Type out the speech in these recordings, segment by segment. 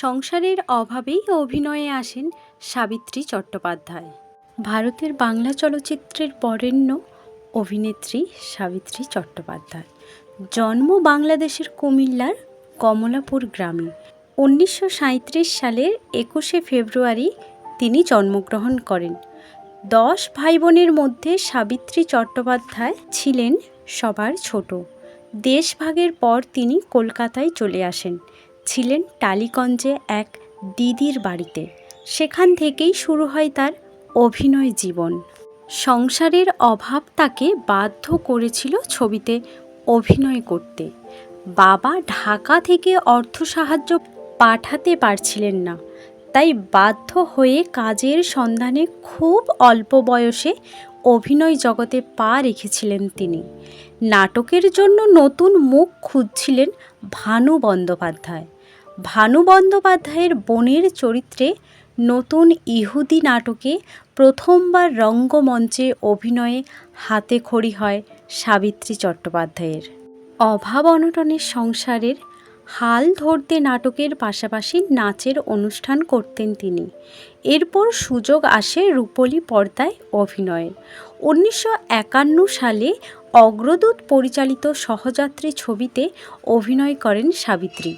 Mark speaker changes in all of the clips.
Speaker 1: সংসারের অভাবেই অভিনয়ে আসেন সাবিত্রী চট্টোপাধ্যায়। ভারতের বাংলা চলচ্চিত্রের বরেণ্য অভিনেত্রী সাবিত্রী চট্টোপাধ্যায়। জন্ম বাংলাদেশের কুমিল্লার কমলাপুর গ্রামে। উনিশশো সাঁইত্রিশ সালের একুশে ফেব্রুয়ারি তিনি জন্মগ্রহণ করেন। দশ ভাই বোনের মধ্যে সাবিত্রী চট্টোপাধ্যায় ছিলেন সবার ছোট। দেশভাগের পর তিনি কলকাতায় চলে আসেন। ছিলেন টালিগঞ্জে এক দিদির বাড়িতে। সেখান থেকেই শুরু হয় তার অভিনয় জীবন। সংসারের অভাব তাকে বাধ্য করেছিল ছবিতে অভিনয় করতে। বাবা ঢাকা থেকে অর্থ সাহায্য পাঠাতে পারছিলেন না। তাই বাধ্য হয়ে কাজের সন্ধানে খুব অল্প বয়সে অভিনয় জগতে পা রেখেছিলেন তিনি। নাটকের জন্য নতুন মুখ খুঁজছিলেন ভানু বন্দ্যোপাধ্যায়। ভানু বন্দ্যোপাধ্যায়ের বোনের চরিত্রে নতুন ইহুদি নাটকে প্রথমবার রঙ্গমঞ্চে অভিনয়ে হাতে খড়ি হয় সাবিত্রী চট্টোপাধ্যায়ের। অভাব অনটনের সংসারের হাল ধরতে নাটকের পাশাপাশি নাচের অনুষ্ঠান করতেন তিনি। এরপর সুযোগ আসে রূপলী পর্দায় অভিনয়ের। উনিশশো একান্ন সালে অগ্রদূত পরিচালিত সহযাত্রী ছবিতে অভিনয় করেন সাবিত্রী।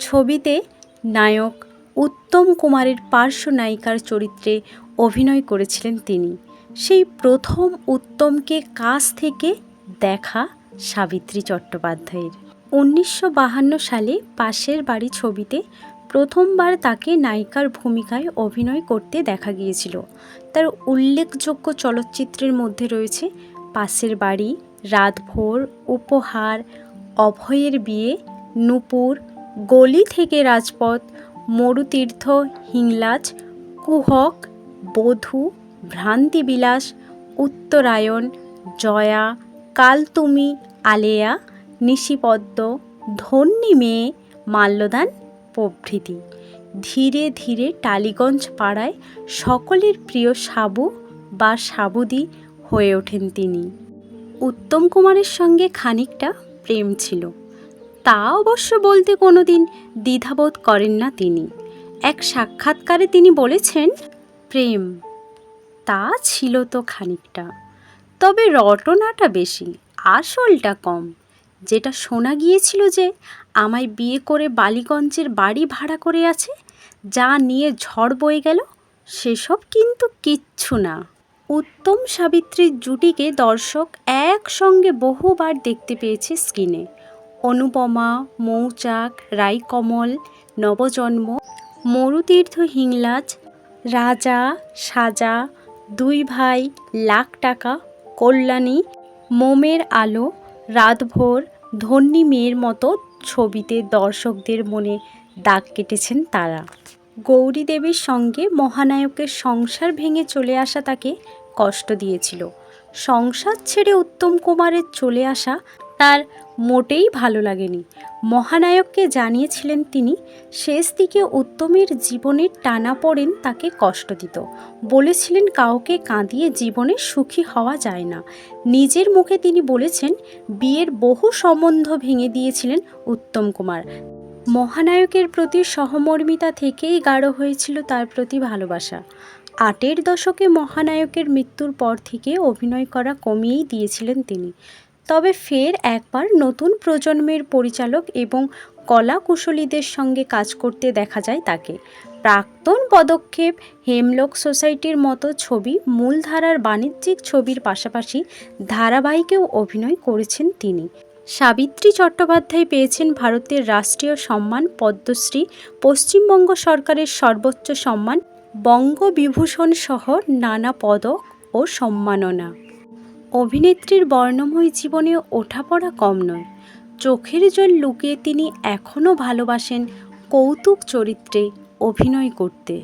Speaker 1: ছবিতে নায়ক উত্তম কুমারের পার্শ্ব নায়িকার চরিত্রে অভিনয় করেছিলেন তিনি। সেই প্রথম উত্তমকে কাছ থেকে দেখা সাবিত্রী চট্টোপাধ্যায়ের। উনিশশো সালে পাশের বাড়ি ছবিতে প্রথমবার তাকে নায়িকার ভূমিকায় অভিনয় করতে দেখা গিয়েছিল। তার উল্লেখযোগ্য চলচ্চিত্রের মধ্যে রয়েছে পাশের বাড়ি, রাতভোর, উপহার, অভয়ের বিয়ে, নূপুর গলি থেকে রাজপথ, মরুতীর্থ, হিংলাজ, কুহক, বধূ, ভ্রান্তিবিলাস, উত্তরায়ণ, জয়া, কালতুমি, আলেয়া, নিশিপদ্ম, ধন্যী মেয়ে, মাল্যদান প্রভৃতি। ধীরে ধীরে টালিগঞ্জ পাড়ায় সকলের প্রিয় সাবু বা সাবুদি হয়ে ওঠেন তিনি। উত্তম কুমারের সঙ্গে খানিকটা প্রেম ছিল। তা অবশ্য বলতে কোনো দিন দ্বিধাবোধ করেন না তিনি। এক সাক্ষাৎকারে তিনি বলেছেন, প্রেম, তা ছিল তো খানিকটা। তবে রটনাটা বেশি, আসলটা কম। যেটা শোনা গিয়েছিল যে আমায় বিয়ে করে বালিগঞ্জের বাড়ি ভাড়া করে আছে, যা নিয়ে ঝড় বয়ে গেল, সেসব কিন্তু কিচ্ছু না। উত্তম সাবিত্রীর জুটিকে দর্শক একসঙ্গে বহুবার দেখতে পেয়েছে স্ক্রিনে। অনুপমা, মৌচাক, রাইকমল, নবজন্ম, মরুতীর্থ হিংলাজ, রাজা, সাজা, দুই ভাই, লাখ টাকা, কল্যাণী, মোমের আলো, রাতভোর, ধন্যী মেয়ের মতো ছবিতে দর্শকদের মনে দাগ কেটেছেন তারা। গৌরী দেবীর সঙ্গে মহানায়কের সংসার ভেঙে চলে আসা তাকে কষ্ট দিয়েছিল। সংসার ছেড়ে উত্তম কুমারের চলে আসা তার মোটেই ভালো লাগেনি। মহানায়ককে জানিয়েছিলেন তিনি, শেষ দিকে উত্তমের জীবনের টানা পড়েন তাকে কষ্ট দিত। বলেছিলেন কাউকে কাঁদিয়ে জীবনে সুখী হওয়া যায় না। নিজের মুখে তিনি বলেছেন, বিয়ের বহু সম্বন্ধ ভেঙে দিয়েছিলেন উত্তম কুমার। মহানায়কের প্রতি সহমর্মিতা থেকেই গাঢ় হয়েছিল তার প্রতি ভালোবাসা। আটের দশকে মহানায়কের মৃত্যুর পর থেকে অভিনয় করা কমিয়েই দিয়েছিলেন তিনি। তবে ফের একবার নতুন প্রজন্মের পরিচালক এবং কলা কুশলীদের সঙ্গে কাজ করতে দেখা যায় তাকে। প্রাক্তন পদক্ষেপ হেমলোক সোসাইটির মতো ছবি মূলধারার বাণিজ্যিক ছবির পাশাপাশি ধারাবাহিকেও অভিনয় করেছেন তিনি। সাবিত্রী চট্টোপাধ্যায় পেয়েছেন ভারতের রাষ্ট্রীয় সম্মান পদ্মশ্রী, পশ্চিমবঙ্গ সরকারের সর্বোচ্চ সম্মান, বঙ্গবিভূষণ সহ নানা পদক ও সম্মাননা। অভিনেত্রীর বর্ণময় জীবনে ওঠাপড়া কম নয়। চোখের জল লুকিয়ে তিনি এখনও ভালোবাসেন কৌতুক চরিত্রে অভিনয় করতে।